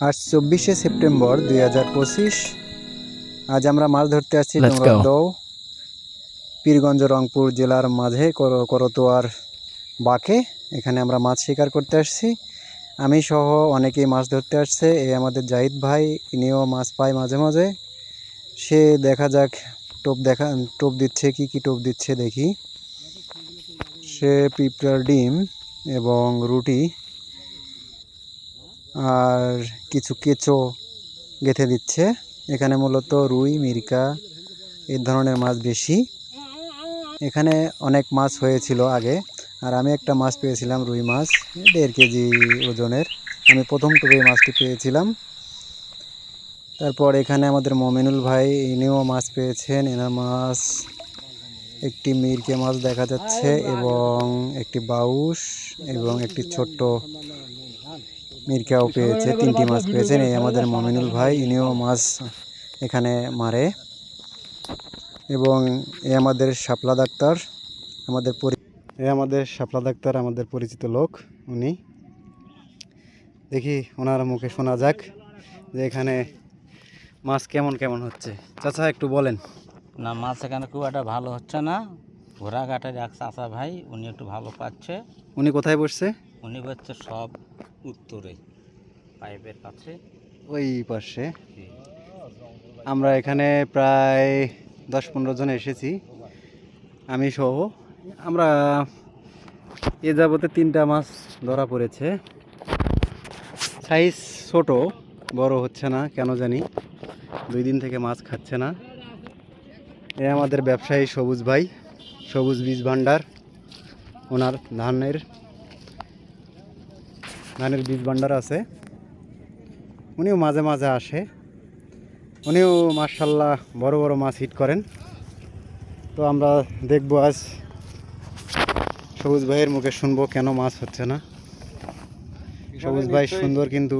আজ চব্বিশে সেপ্টেম্বর দুই হাজার পঁচিশ। আজ আমরা মাছ ধরতে আসছি. পীরগঞ্জ রংপুর জেলার মাঝে কর- করতোয়ার বাঁকে। এখানে আমরা মাছ শিকার করতে আসছি। আমি সহ অনেকেই মাছ ধরতে আসছে। এই আমাদের জাহিদ ভাই ইনিও মাছ পায় মাঝে মাঝে। সে দেখা যাক টোপ দেখা টোপ দিচ্ছে কি কি টোপ দিচ্ছে দেখি। সে পিঁপড়ার ডিম এবং রুটি আর কিছু কেঁচো গেঁথে দিচ্ছে। এখানে মূলত রুই, মিরকা এই ধরনের মাছ বেশি। এখানে অনেক মাছ হয়েছিল আগে, আর আমি একটা মাছ পেয়েছিলাম, রুই মাছ, দেড় কেজি ওজনের। আমি প্রথম টুপে মাছটি পেয়েছিলাম। তারপর এখানে আমাদের মমিনুল ভাই, ইনিও মাছ পেয়েছেন। এনার মাছ, একটি মিরকে মাছ দেখা যাচ্ছে, এবং একটি বাউস এবং একটি ছোট্ট মিরকাও পেয়েছে তিনটি মাছ পেয়েছেন এই আমাদের মমিনুল ভাই ইনিও মাছ এখানে মারে। এবং এ আমাদের শাপলা ডাক্তার আমাদের পরি এ আমাদের শাপলা ডাক্তার আমাদের পরিচিত লোক উনি। দেখি ওনার মুখে শোনা যাক যে এখানে মাছ কেমন কেমন হচ্ছে। চাচা একটু বলেন। না মাছ এখানে খুব একটা ভালো হচ্ছে না। ঘোড়াঘাটের এক চাচা ভাই উনি একটু ভালো পাচ্ছে। উনি কোথায় বসছে? উনি হচ্ছে সব উত্তরে। পাইপের কাছে। ওই পাশে। আমরা এখানে প্রায় দশ পনেরো জন এসেছি। আমি সহ। আমরা এ যাবতে তিনটা মাছ ধরা পড়েছে। সাইজ ছোট বড় হচ্ছে না কেন জানি। দুই দিন থেকে মাছ খাচ্ছে না। এ আমাদের ব্যবসায়ী সবুজ ভাই সবুজ বীজ ভাণ্ডার। ওনার ধানের ধানের বীজ ভাণ্ডার আছে। উনিও মাঝে মাঝে আসে। উনিও মার্শাল্লাহ বড় বড় মাছ হিট করেন। তো আমরা দেখব আজ সবুজ ভাইয়ের মুখে শুনব কেন মাছ হচ্ছে না। সবুজ ভাই সুন্দর কিন্তু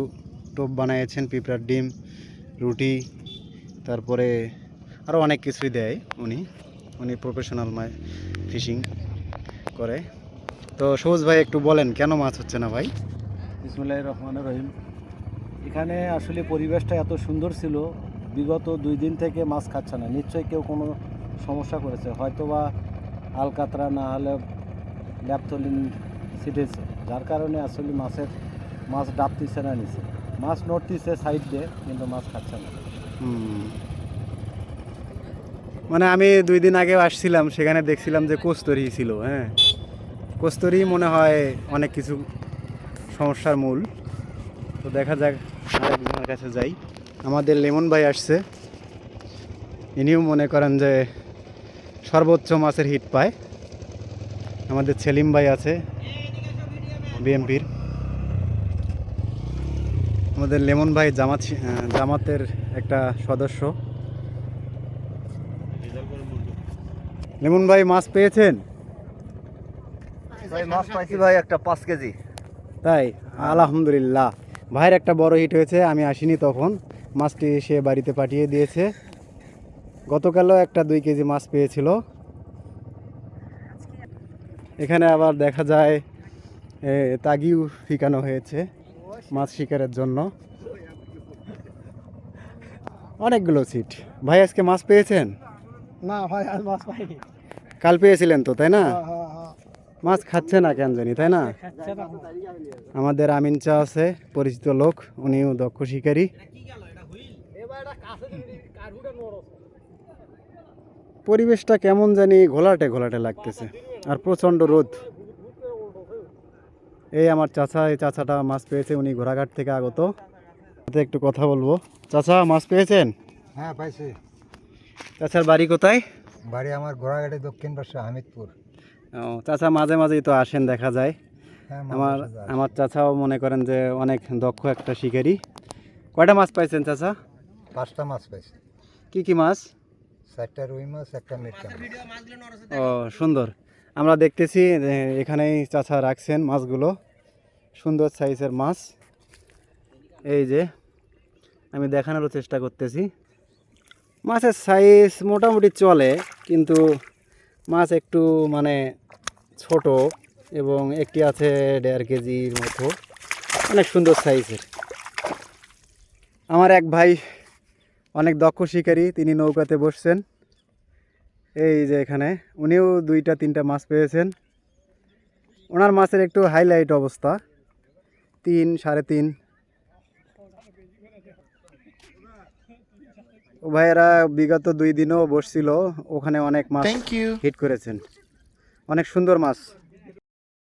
টোপ বানিয়েছেন পিঁপড়ার ডিম রুটি তারপরে আরও অনেক কিছুই দেয় উনি। উনি প্রফেশনাল মাছ ফিশিং করে। তো সবুজ ভাই একটু বলেন কেন মাছ হচ্ছে না ভাই? ইসমুল্লাহ রহমান রহিম। এখানে আসলে পরিবেশটা এত সুন্দর ছিল, বিগত দুই দিন থেকে মাছ খাচ্ছে না। নিশ্চয়ই কেউ কোনো সমস্যা করেছে। হয়তো বা আলকাতরা না হলে ল্যাপথলিন ছিটেছে, যার কারণে আসলে মাছের, মাছ ডাবতিছে না নিচে। মাছ নড়তিছে সাইড দিয়ে, কিন্তু মাছ খাচ্ছে না। মানে আমি দুই দিন আগে আসছিলাম, সেখানে দেখছিলাম যে কস্তরি ছিল হ্যাঁ। কস্তরি মনে হয় অনেক কিছু সমস্যার মূল। তো দেখা যাক আরেকজনের কাছে যাই। আমাদের লেমন ভাই আসছে। ইনিও মনে করেন যে সর্বোচ্চ মাছের হিট পায়। আমাদের সেলিম ভাই আছে বিএমপির আমাদের লেমন ভাই জামাত জামাতের একটা সদস্য। লেমন ভাই, মাছ পেয়েছেন? ভাই, মাছ পাইছি ভাই, একটা পাঁচ কেজি। তাই আলহামদুলিল্লাহ। ভাইয়ের একটা বড় হিট হয়েছে আমি আসিনি তখন। মাছটি সে বাড়িতে পাঠিয়ে দিয়েছে। গতকালও একটা দুই কেজি মাছ পেয়েছিল। এখানে আবার দেখা যায় তাগিও ফিকানো হয়েছে মাছ শিকারের জন্য। অনেকগুলো সিট ভাই আজকে মাছ পেয়েছেন? না ভাই আর মাছ পাইনি। কাল পেয়েছিলেন তো তাই না? হ্যাঁ, মাছ খাচ্ছে না কেন জানি তাই না? আমাদের আমিন চা আছে পরিচিত লোক উনিও দক্ষ শিকারী। পরিবেশটা কেমন জানি ঘোলাটে ঘোলাটে লাগতেছে আর প্রচণ্ড রোদ। এই আমার চাচা এই চাচাটা মাছ পেয়েছে উনি ঘোড়াঘাট থেকে আগত। একটু কথা বলব। চাচা মাছ পেয়েছেন? হ্যাঁ পাইছি। চাচার বাড়ি কোথায়? বাড়ি আমার ঘোড়াঘাটে দক্ষিণ পাশে হামিদপুর। ও চাচা মাঝে মাঝেই তো আসেন দেখা যায়। হ্যাঁ আমার আমার চাচাও মনে করেন যে অনেক দক্ষ একটা শিকারি। কয়টা মাছ পাইছেন চাচা? পাঁচটা মাছ পাইছি কি কি মাছ? চারটা রুই মাছ একটা মিরকা ও সুন্দর। আমরা দেখতেছি এখানেই চাচা রাখছেন মাছগুলো। সুন্দর সাইজের মাছ। এই যে আমি দেখানোরও চেষ্টা করতেছি। মাছের সাইজ মোটামুটি চলে কিন্তু মাছ একটু মানে ছোট এবং একটি আছে দেড় কেজির মতো। অনেক সুন্দর সাইজের। আমার এক ভাই অনেক দক্ষ শিকারী তিনি নৌকাতে বসছেন। এই যে এখানে উনিও দুইটা তিনটা মাছ পেয়েছেন। ওনার মাছের একটু হাইলাইট অবস্থা। তিন সাড়ে তিন। ও ভাইয়েরা বিগত দুই দিনও বসছিল ওখানে অনেক মাছ হিট করেছেন। অনেক সুন্দর মাছ।